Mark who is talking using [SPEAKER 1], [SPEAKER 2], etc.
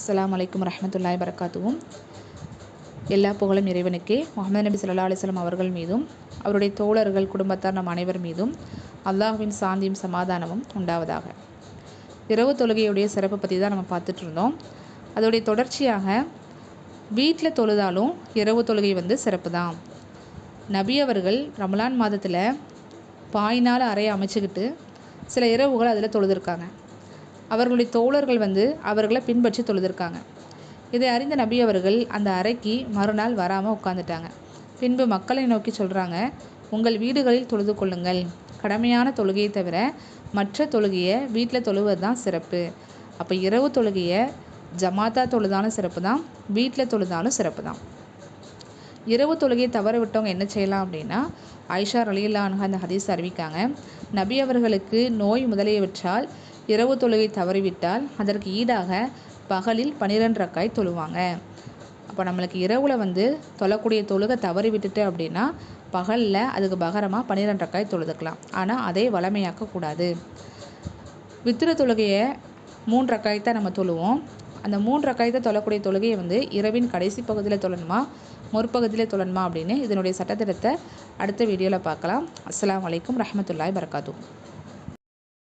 [SPEAKER 1] அஸ்லாம் வலைக்கம் ரஹ்மத்துல்லாஹி வரகாத்துவும் எல்லா புகழும் இறைவனுக்கே. முகமது நபி ஸல்லல்லாஹு அலிஸ்லாம் அவர்கள் மீதும் அவருடைய தோழர்கள் குடும்பத்தார் நம் அனைவர் மீதும் அல்லாஹுவின் சாந்தியும் சமாதானமும் உண்டாவதாக. இரவு தொழுகையுடைய சிறப்பை பற்றி தான் நம்ம பார்த்துட்டு இருந்தோம். அதோடைய தொடர்ச்சியாக வீட்டில் தொழுதாலும் இரவு தொழுகை வந்து சிறப்பு தான். நபி அவர்கள் ரமலான் மாதத்தில் பாயினால் அறையை அமைச்சுக்கிட்டு சில இரவுகள் அதில் தொழுதுருக்காங்க. அவர்களுடைய தோழர்கள் வந்து அவர்களை பின்பற்றி தொழுதுருக்காங்க. இதை அறிந்த நபி அவர்கள் அந்த அறைக்கு மறுநாள் வராமல் உட்காந்துட்டாங்க பின்பு மக்களை நோக்கி சொல்கிறாங்க உங்கள் வீடுகளில் தொழுது கொள்ளுங்கள். கடமையான தொழுகையை தவிர மற்ற தொழுகையை வீட்டில் தொழுவது தான் சிறப்பு. அப்போ இரவு தொழுகையை ஜமாத்தா தொழுதாலும் சிறப்பு தான் வீட்டில் தொழுதாலும் சிறப்பு தான் இரவு தொழுகையை தவற விட்டவங்க என்ன செய்யலாம் அப்படின்னா ஆயிஷா ரலியல்லான்ஹா அந்த ஹதீஸ் அறிவிக்காங்க நபி அவர்களுக்கு நோய் முதலியவற்றால் இரவு தொழுகை தவறிவிட்டால் அதற்கு ஈடாக பகலில் பன்னிரெண்டு ரக்காய் தொழுவாங்க. அப்போ நம்மளுக்கு இரவில் வந்து தொழக்கூடிய தொழுகை தவறி விட்டுட்டு அப்படின்னா பகலில் அதுக்கு பகரமாக பன்னிரெண்டு ரக்காய் தொழுதுக்கலாம். ஆனால் அதை வளமையாக்கக்கூடாது வித்திர தொழுகையை மூன்று தான் நம்ம தொழுவோம். அந்த மூன்று ரக்காயத்தை தொழக்கூடிய தொழுகையை வந்து இரவின் கடைசி பகுதியில் தொழணுமா முற்பகுதியில் தொழணுமா அப்படின்னு இதனுடைய சட்டத்திட்டத்தை அடுத்த வீடியோவில் பார்க்கலாம். அஸ்லாம் வலைக்கம் ரஹமத்துல்லாய் பரகாத்தூ